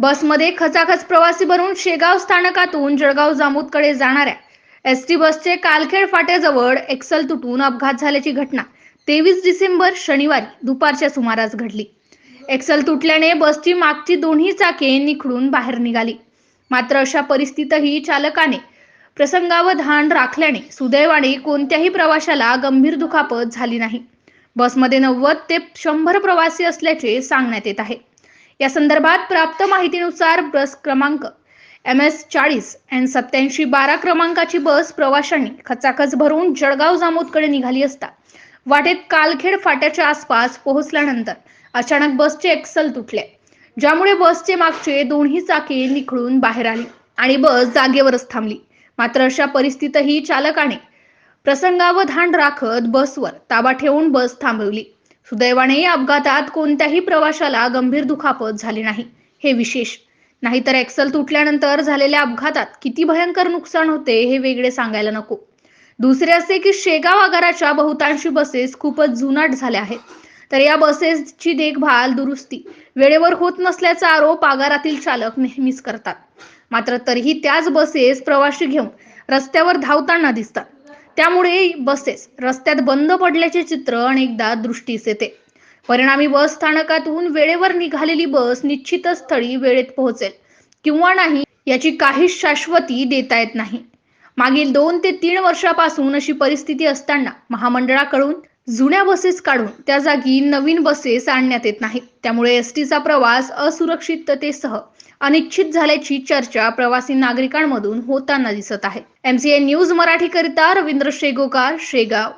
बसमध्ये खचाखच प्रवासी भरून शेगाव स्थानकातून जळगाव जामोदकडे जाणाऱ्या एस टी बसचे कालखेड फाट्याजवळ एक्सल तुटून अपघात झाल्याची घटना तेवीस डिसेंबर शनिवारी दुपारच्या सुमारास घडली. एक्सल तुटल्याने बसची मागची दोन्ही चाके निखडून बाहेर निघाली. मात्र अशा परिस्थितीतही चालकाने प्रसंगावधान राखल्याने सुदैवाने कोणत्याही प्रवाशाला गंभीर दुखापत झाली नाही. बसमध्ये नव्वद ते शंभर प्रवासी असल्याचे सांगण्यात येत आहे. या संदर्भात प्राप्त माहितीनुसार बस क्रमांक एम एस चाळीस एन सत्याऐंशी बारा क्रमांकाची बस प्रवाशांनी खचाखच भरून जळगाव जामोदकडे निघाली असता. वाटेत कालखेड फाट्याच्या आसपास पोहोचल्यानंतर अचानक बसचे एक्सल तुटले. ज्यामुळे बसचे मागचे दोन्ही चाके निखळून बाहेर आली आणि बस जागेवरच थांबली. मात्र अशा परिस्थितीतही चालकाने प्रसंगावधान राखत बसवर ताबा ठेवून बस थांबवली. सुदैवाने या अपघातात कोणत्याही प्रवाशाला गंभीर दुखापत झाली नाही. हे विशेष. नाहीतर एक्सल तुटल्यानंतर झालेल्या अपघातात किती भयंकर नुकसान होते हे वेगळे सांगायला नको. दुसरे असे की शेगाव आगाराच्या बहुतांशी बसेस खूपच जुनाट झाल्या आहेत. तर या बसेसची देखभाल दुरुस्ती वेळेवर होत नसल्याचा आरोप आगारातील चालक नेहमीच करतात. मात्र तरीही त्याच बसेस प्रवासी घेऊन रस्त्यावर धावताना दिसतात. त्यामुळे बसेस रस्त्यात बंद पडल्याचे चित्र अनेकदा दृष्टीस येते. परिणामी बस स्थानकातून वेळेवर निघालेली बस निश्चितच स्थळी वेळेत पोहोचेल किंवा नाही याची काहीच शाश्वती देता येत नाही. मागील दोन ते तीन वर्षापासून अशी परिस्थिती असताना महामंडळाकडून जुन्या बसेस काढून त्या जागी नवीन बसेस आणण्यात येत नाहीत. त्यामुळे एसटीचा प्रवास असुरक्षिततेसह अनिश्चित झाल्याची चर्चा प्रवासी नागरिकांमधून होताना दिसत आहे. एमसीए न्यूज मराठीकरिता रवींद्र शेगोकार शेगाव.